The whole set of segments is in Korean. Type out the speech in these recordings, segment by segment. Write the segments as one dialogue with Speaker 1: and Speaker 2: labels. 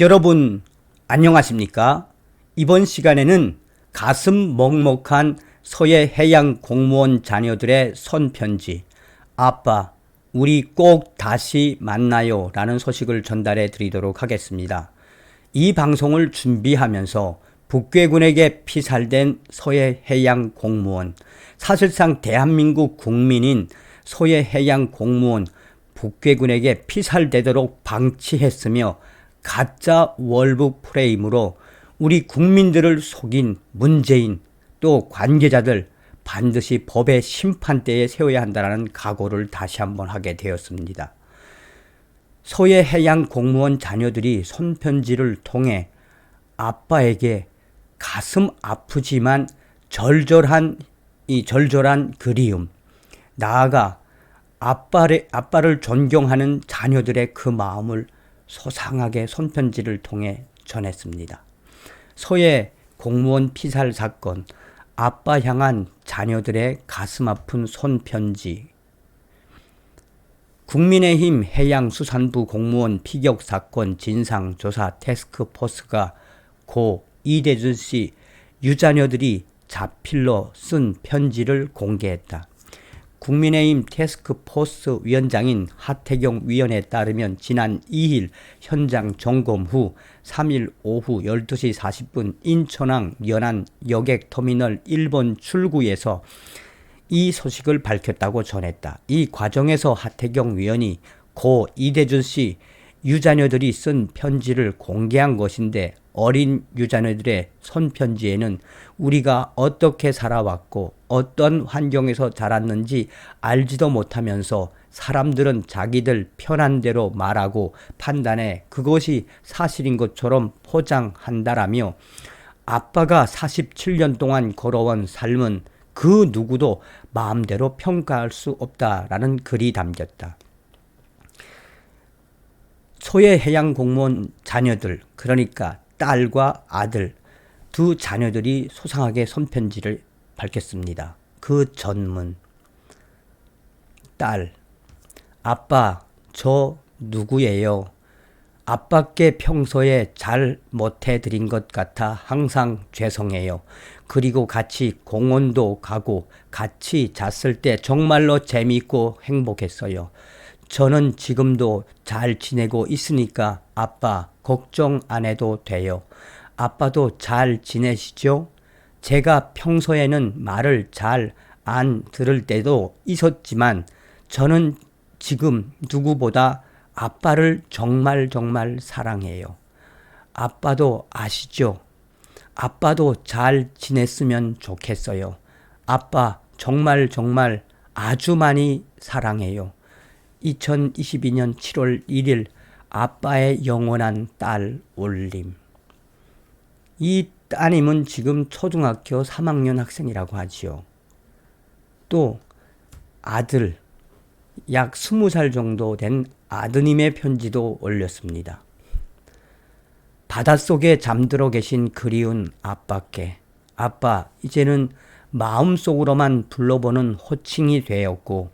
Speaker 1: 여러분 안녕하십니까? 이번 시간에는 가슴 먹먹한 서해 해양 공무원 자녀들의 손편지 아빠 우리 꼭 다시 만나요 라는 소식을 전달해 드리도록 하겠습니다. 이 방송을 준비하면서 북괴군에게 피살된 서해 해양 공무원 사실상 대한민국 국민인 서해 해양 공무원 북괴군에게 피살되도록 방치했으며 가짜 월북 프레임으로 우리 국민들을 속인 문재인 또 관계자들 반드시 법의 심판대에 세워야 한다는 각오를 다시 한번 하게 되었습니다. 서해 해양 공무원 자녀들이 손편지를 통해 아빠에게 가슴 아프지만 절절한 이 절절한 그리움 나아가 아빠를, 아빠를 존경하는 자녀들의 그 마음을 소상하게 손편지를 통해 전했습니다. 서해 공무원 피살 사건, 아빠 향한 자녀들의 가슴 아픈 손편지, 국민의힘 해양수산부 공무원 피격 사건 진상조사 테스크포스가 고 이대준 씨 유자녀들이 자필로 쓴 편지를 공개했다. 국민의힘 테스크포스 위원장인 하태경 위원에 따르면 지난 2일 현장 점검 후 3일 오후 12시 40분 인천항 연안 여객터미널 1번 출구에서 이 소식을 밝혔다고 전했다. 이 과정에서 하태경 위원이 고 이대준 씨 유자녀들이 쓴 편지를 공개한 것인데 어린 유자녀들의 손편지에는 우리가 어떻게 살아왔고 어떤 환경에서 자랐는지 알지도 못하면서 사람들은 자기들 편한 대로 말하고 판단해 그것이 사실인 것처럼 포장한다라며 아빠가 47년 동안 걸어온 삶은 그 누구도 마음대로 평가할 수 없다라는 글이 담겼다. 소해 해양 공무원 자녀들 그러니까 딸과 아들 두 자녀들이 소상하게 손편지를 밝혔습니다. 그 전문 딸 아빠 저 누구예요? 아빠께 평소에 잘 못해 드린 것 같아 항상 죄송해요. 그리고 같이 공원도 가고 같이 잤을 때 정말로 재미있고 행복했어요. 저는 지금도 잘 지내고 있으니까 아빠 걱정 안 해도 돼요. 아빠도 잘 지내시죠? 제가 평소에는 말을 잘 안 들을 때도 있었지만 저는 지금 누구보다 아빠를 정말 정말 사랑해요. 아빠도 아시죠? 아빠도 잘 지냈으면 좋겠어요. 아빠 정말 정말 아주 많이 사랑해요. 2022년 7월 1일 아빠의 영원한 딸 올림. 이 따님은 지금 초등학교 3학년 학생이라고 하지요. 또 아들, 약 20살 정도 된 아드님의 편지도 올렸습니다. 바닷속에 잠들어 계신 그리운 아빠께 아빠 이제는 마음속으로만 불러보는 호칭이 되었고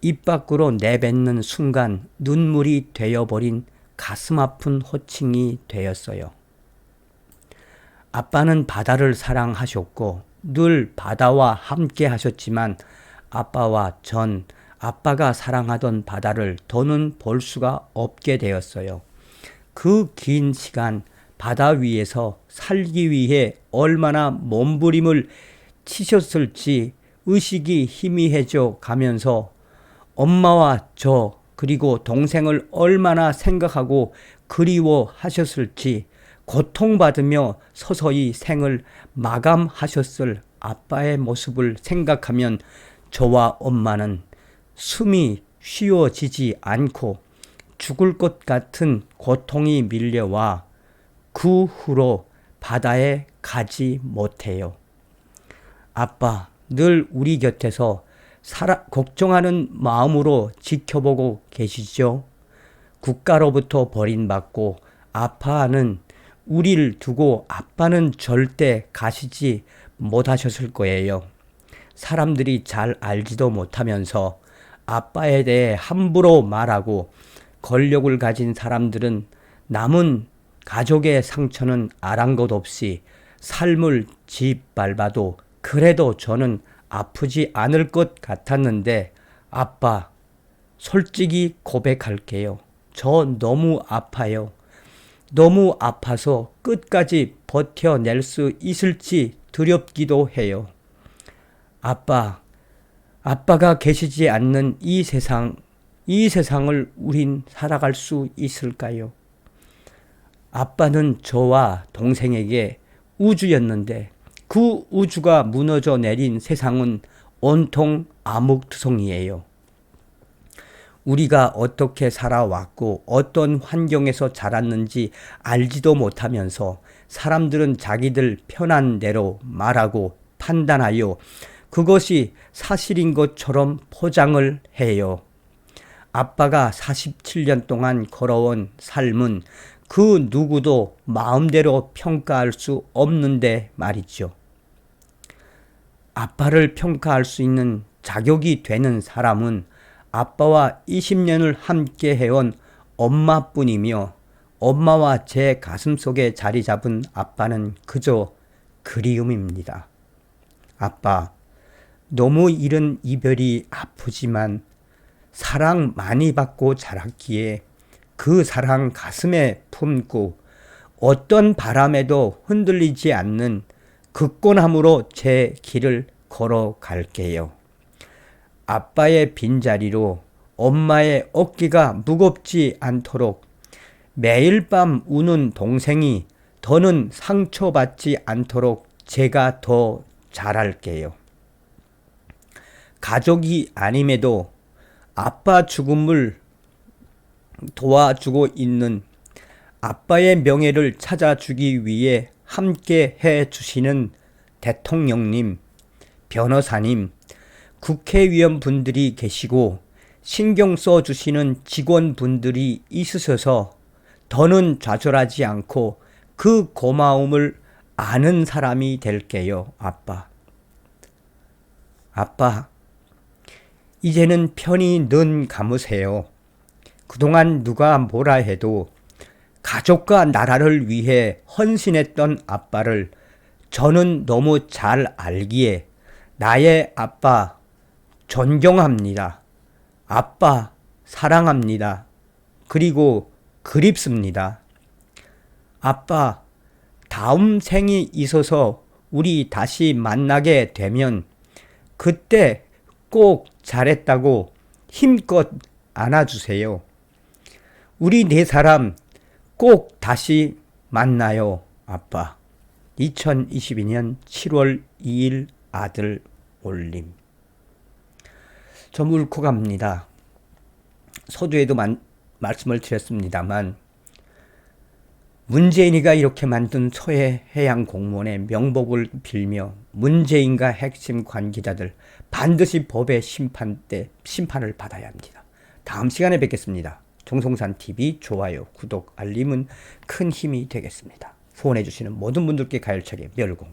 Speaker 1: 입 밖으로 내뱉는 순간 눈물이 되어버린 가슴 아픈 호칭이 되었어요. 아빠는 바다를 사랑하셨고 늘 바다와 함께 하셨지만 아빠와 전 아빠가 사랑하던 바다를 더는 볼 수가 없게 되었어요. 그 긴 시간 바다 위에서 살기 위해 얼마나 몸부림을 치셨을지 의식이 희미해져 가면서 엄마와 저 그리고 동생을 얼마나 생각하고 그리워하셨을지 고통받으며 서서히 생을 마감하셨을 아빠의 모습을 생각하면 저와 엄마는 숨이 쉬어지지 않고 죽을 것 같은 고통이 밀려와 그 후로 바다에 가지 못해요. 아빠, 늘 우리 곁에서 살아, 걱정하는 마음으로 지켜보고 계시죠? 국가로부터 버림받고 아파하는 우리를 두고 아빠는 절대 가시지 못하셨을 거예요. 사람들이 잘 알지도 못하면서 아빠에 대해 함부로 말하고 권력을 가진 사람들은 남은 가족의 상처는 아랑곳 없이 삶을 짓밟아도 그래도 저는 아프지 않을 것 같았는데 아빠 솔직히 고백할게요. 저 너무 아파요. 너무 아파서 끝까지 버텨낼 수 있을지 두렵기도 해요. 아빠, 아빠가 계시지 않는 이 세상, 이 세상을 우린 살아갈 수 있을까요? 아빠는 저와 동생에게 우주였는데 그 우주가 무너져 내린 세상은 온통 암흑투성이에요. 우리가 어떻게 살아왔고 어떤 환경에서 자랐는지 알지도 못하면서 사람들은 자기들 편한 대로 말하고 판단하여 그것이 사실인 것처럼 포장을 해요. 아빠가 47년 동안 걸어온 삶은 그 누구도 마음대로 평가할 수 없는데 말이죠. 아빠를 평가할 수 있는 자격이 되는 사람은 아빠와 20년을 함께 해온 엄마뿐이며 엄마와 제 가슴 속에 자리 잡은 아빠는 그저 그리움입니다. 아빠, 너무 이른 이별이 아프지만 사랑 많이 받고 자랐기에 그 사랑 가슴에 품고 어떤 바람에도 흔들리지 않는 굳건함으로 제 길을 걸어갈게요. 아빠의 빈자리로 엄마의 어깨가 무겁지 않도록 매일 밤 우는 동생이 더는 상처받지 않도록 제가 더 잘할게요. 가족이 아님에도 아빠 죽음을 도와주고 있는 아빠의 명예를 찾아주기 위해 함께 해 주시는 대통령님, 변호사님, 국회의원 분들이 계시고 신경 써 주시는 직원분들이 있으셔서 더는 좌절하지 않고 그 고마움을 아는 사람이 될게요, 아빠. 아빠, 이제는 편히 눈 감으세요. 그동안 누가 뭐라 해도 가족과 나라를 위해 헌신했던 아빠를 저는 너무 잘 알기에 나의 아빠 존경합니다. 아빠 사랑합니다. 그리고 그립습니다. 아빠, 다음 생이 있어서 우리 다시 만나게 되면 그때 꼭 잘했다고 힘껏 안아주세요. 우리 네 사람 꼭 다시 만나요, 아빠. 2022년 7월 2일 아들 올림. 좀 울컥 합니다. 서두에도 만, 말씀을 드렸습니다만 문재인이가 이렇게 만든 서해 해양 공무원의 명복을 빌며 문재인과 핵심 관계자들 반드시 법의 심판 때 심판을 받아야 합니다. 다음 시간에 뵙겠습니다. 정성산 TV 좋아요, 구독, 알림은 큰 힘이 되겠습니다. 후원해 주시는 모든 분들께 가열차게 멸공